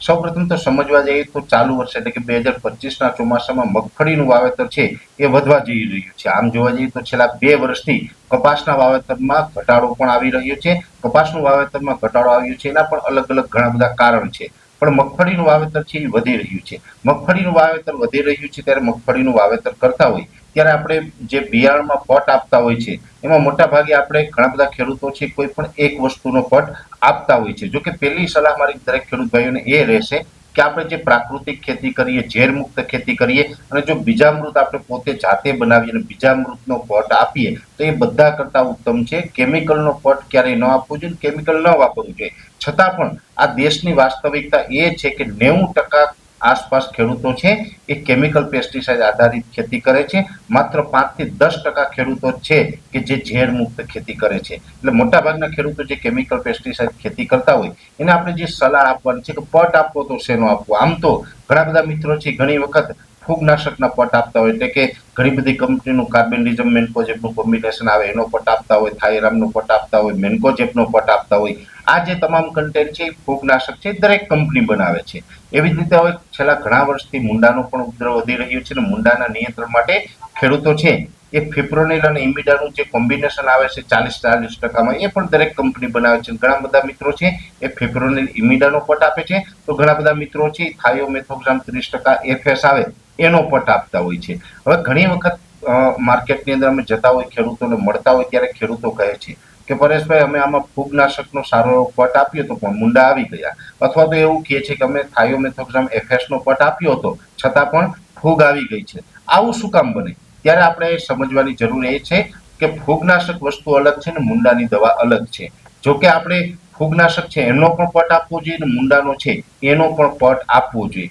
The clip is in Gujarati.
સૌપ્રથમ તો સમજવા જઈએ તો ચાલુ વર્ષે એટલે કે બે હજાર પચીસના ચોમાસામાં મગફળીનું વાવેતર છે એ વધવા જઈ રહ્યું છે. આમ જોવા જઈએ તો છેલ્લા બે વર્ષથી કપાસના વાવેતરમાં ઘટાડો પણ આવી રહ્યો છે. કપાસનું વાવેતરમાં ઘટાડો આવ્યો છે એના પણ અલગ અલગ ઘણા બધા કારણ છે. પણ મગફળીનું વાવેતર છે એ વધી રહ્યું છે. મગફળીનું વાવેતર વધી રહ્યું છે ત્યારે મગફળીનું વાવેતર કરતા હોય ત્યારે આપણે જે બિયારણમાં પટ આપતા હોય છે એમાં મોટા ભાગે આપણે ઘણા બધા ખેડૂતો છે કોઈ પણ એક વસ્તુનો પટ આપતા હોય છે. જો કે પહેલી સલાહ મારી દરેક ખેડૂત ભાઈઓને એ રહેશે કે આપણે જે પ્રાકૃતિક ખેતી કરીએ, ઝેરમુક્ત ખેતી કરીએ અને જો બીજામૃત આપણે પોતે જાતે બનાવીએ અને બીજામૃતનો પટ આપીએ, તો એ બધા કરતાં ઉત્તમ છે. કેમિકલનો પટ ક્યારેય ન આપવો જોઈએ કેમિકલ ન વાપરવું જોઈએ. છતાં પણ આ દેશની વાસ્તવિકતા એ છે કે નેવું ટકા આસપાસ ખેડૂતો છે, એ કેમિકલ પેસ્ટિસાઇડ આધારિત ખેતી કરે છે. માત્ર પાંચથી દસ ટકા ખેડૂતો છે કે જે ઝેર મુક્ત ખેતી કરે છે. એટલે મોટાભાગના ખેડૂતો જે કેમિકલ પેસ્ટિસાઇડ ખેતી કરતા હોય, એને આપણે જે સલાહ આપવાની છે કે પટ આપવો તો શેનો આપવો? આમ તો ઘણા બધા મિત્રો છે, ઘણી વખત ફૂગનાશકના પટ આપતા હોય એટલે કે ઘણી બધી કંપનીનું કાર્બેન્ડિઝમ મેન્કોજેપનું કોમ્બિનેશન આવે, એનો પટ આપતા હોય, થાયરામનો પટ આપતા હોય, મેન્કોજેપનો પટ આપતા હોય. આ જે તમામ કન્ટેન્ટ છે, એ ફૂગનાશક છે દરેક કંપની બનાવે છે. એવી જ રીતે હવે છેલ્લા ઘણા વર્ષથી મુંડાનો પણ ઉપદ્રવ વધી રહ્યો છે અને મુંડાના નિયંત્રણ માટે ખેડૂતો છે, એ ફિપ્રોનિલ અને ઇમિડાનું જે કોમ્બિનેશન આવે છે, ચાલીસ ચાલીસ ટકામાં, એ પણ દરેક કંપની બનાવે છે. ઘણા બધા મિત્રો છે, એ ફિપ્રોનિલ ઇમિડાનો પટ આપે છે. તો ઘણા બધા મિત્રો છે થાયોમેથોક્સામ ત્રીસ ટકા એફએસ આવે એનો પટ આપતા હોય છે. હવે ઘણી વખત માર્કેટની અંદર અમે જતા હોય, ખેડૂતોને મળતા હોય ત્યારે ખેડૂતો કહે છે કે, પરેશભાઈ, અમે આમાં ફૂગનાશકનો સારો એવો પટ આપ્યો હતો પણ મુંડા આવી ગયા. અથવા તો એવું કહે છે કે, અમે થાયોમેથોક્સામ એફએસનો પટ આપ્યો હતો, છતાં પણ ફૂગ આવી ગઈ છે. આવું શું કામ બને? ત્યારે આપણે સમજવાની જરૂર એ છે કે ફૂગનાશક વસ્તુ અલગ છે ને મુંડાની દવા અલગ છે. જો કે આપણે ફૂગનાશક છે એનો પણ પટ આપવો જોઈએ અને મુંડાનો છે એનો પણ પટ આપવો જોઈએ.